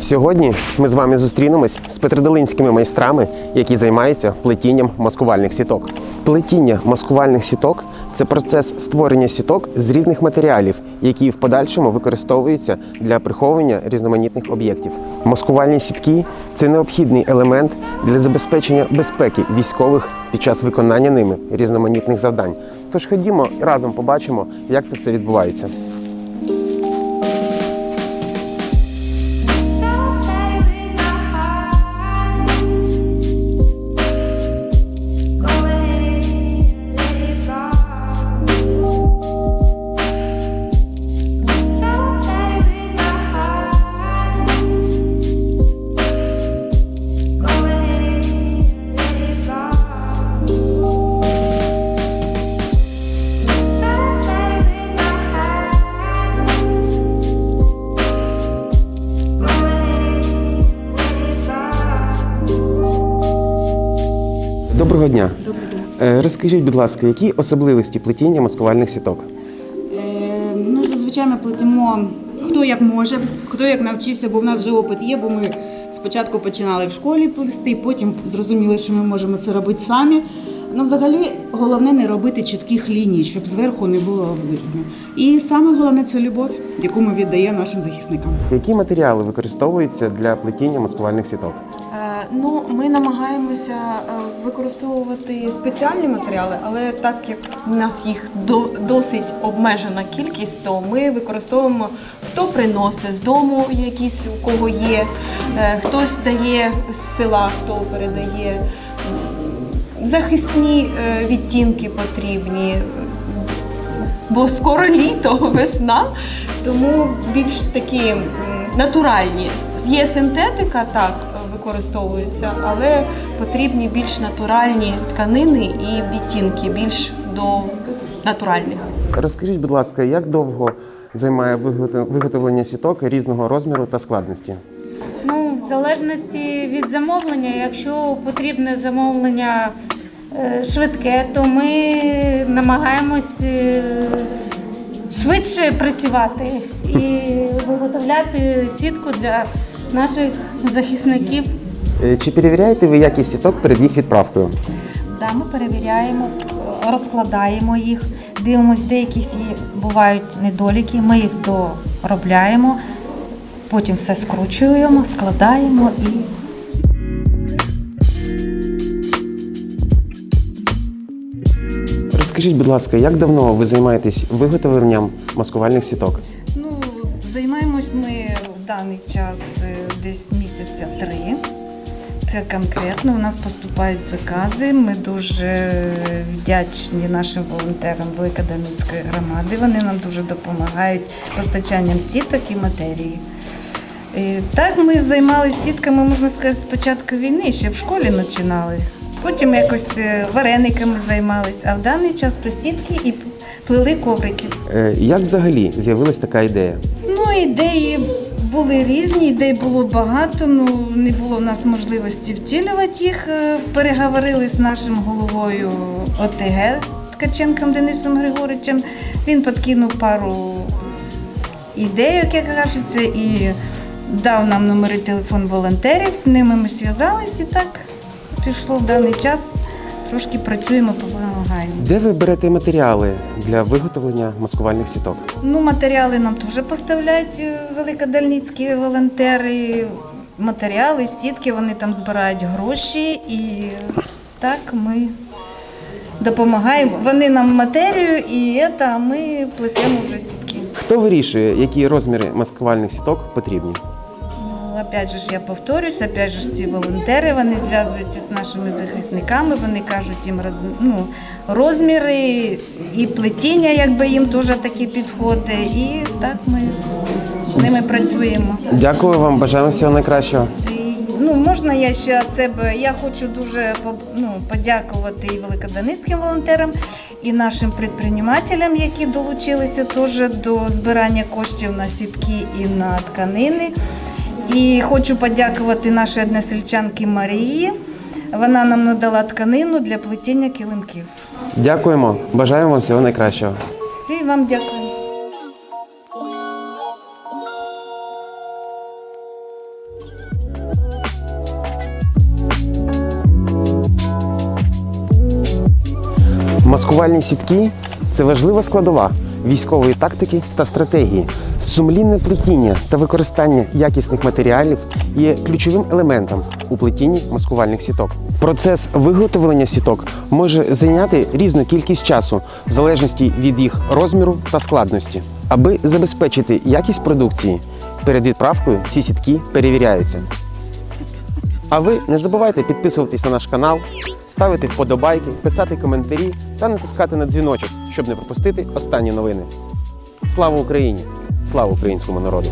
Сьогодні ми з вами зустрінемось з петродолинськими майстрами, які займаються плетінням маскувальних сіток. Плетіння маскувальних сіток це процес створення сіток з різних матеріалів, які в подальшому використовуються для приховування різноманітних об'єктів. Маскувальні сітки це необхідний елемент для забезпечення безпеки військових під час виконання ними різноманітних завдань. Тож ходімо разом побачимо, як це все відбувається. Доброго дня. День. Е, Розкажіть, будь ласка, які особливості плетіння маскувальних сіток? Е, ну, зазвичай ми плетемо хто як може, хто як навчився, бо в нас вже опит є, бо ми спочатку починали в школі плести, потім зрозуміли, що ми можемо це робити самі. Ну, взагалі, головне не робити чітких ліній, щоб зверху не було видно. І саме головне це любов, яку ми віддаємо нашим захисникам. Які матеріали використовуються для плетіння маскувальних сіток? Ну, ми намагаємося е, використовувати спеціальні матеріали, але так як в нас їх до, досить обмежена кількість, то ми використовуємо хто приносить з дому, якісь у кого є, е, хтось дає з села, хто передає. Захисні е, відтінки потрібні, бо скоро літо, весна, тому більш такі натуральні. Є синтетика, так, використовується, але потрібні більш натуральні тканини і відтінки більш до натуральних. Розкажіть, будь ласка, як довго займає виготовлення сіток різного розміру та складності? Ну, в залежності від замовлення, якщо потрібне замовлення е, швидке, то ми намагаємось е, швидше працювати і виготовляти сітку для наших захисників. Е, Чи перевіряєте ви якість сіток перед їх відправкою? Да, ми перевіряємо, розкладаємо їх, дивимося, де якісь бувають недоліки, ми їх доробляємо, потім все скручуємо, складаємо і Розкажіть, будь ласка, як давно ви займаєтесь виготовленням маскувальних сіток? Даний час е, десь місяця три. Це конкретно. У нас поступають закази. Ми дуже вдячні нашим волонтерам Великодонецької громади. Вони нам дуже допомагають постачанням сіток і матерії. І так ми займалися сітками, можна сказати, з початку війни, ще в школі починали. Потім якось е, варениками займалися, а в даний час то сітки і плели коврики. Е, Як взагалі з'явилась така ідея? Ну, ідеї були різні, ідей було багато. Ну не було в нас можливості втілювати їх. Е, Переговорили з нашим головою ОТГ Ткаченком Денисом Григоричем. Він підкинув пару ідей, як кажеться, і дав нам номери телефон волонтерів. З ними ми зв'язались і так пішло в даний час. Трошки працюємо, допомагаємо. Де ви берете матеріали для виготовлення маскувальних сіток? Ну, матеріали нам теж поставляють е, великодальницькі волонтери. Матеріали, сітки, вони там збирають гроші і так ми допомагаємо. Вони нам матерію і це, а ми плетемо вже сітки. Хто вирішує, які розміри маскувальних сіток потрібні? Опять же ж я повторюсь, опять же ж ці волонтери вони зв'язуються з нашими захисниками, вони кажуть їм роз, ну, розміри і плетіння, якби їм теж такі підходить. І так ми з ними працюємо. Дякую вам, бажаємо всього найкращого. Ну, можна я ще від себе. Я хочу дуже ну, подякувати і великодонецьким волонтерам, і нашим підприємцям, які долучилися теж до збирання коштів на сітки і на тканини. І хочу подякувати нашій односельчанці Марії. Вона нам надала тканину для плетіння килимків. Дякуємо, бажаємо вам всього найкращого. Всі вам дякую. Маскувальні сітки це важлива складова військової тактики та стратегії. Сумлінне плетіння та використання якісних матеріалів є ключовим елементом у плетінні маскувальних сіток. Процес виготовлення сіток може зайняти різну кількість часу в залежності від їх розміру та складності. Аби забезпечити якість продукції, перед відправкою всі сітки перевіряються. А ви не забувайте підписуватись на наш канал, ставити вподобайки, писати коментарі та натискати на дзвіночок, щоб не пропустити останні новини. Слава Україні! Слава українському народу!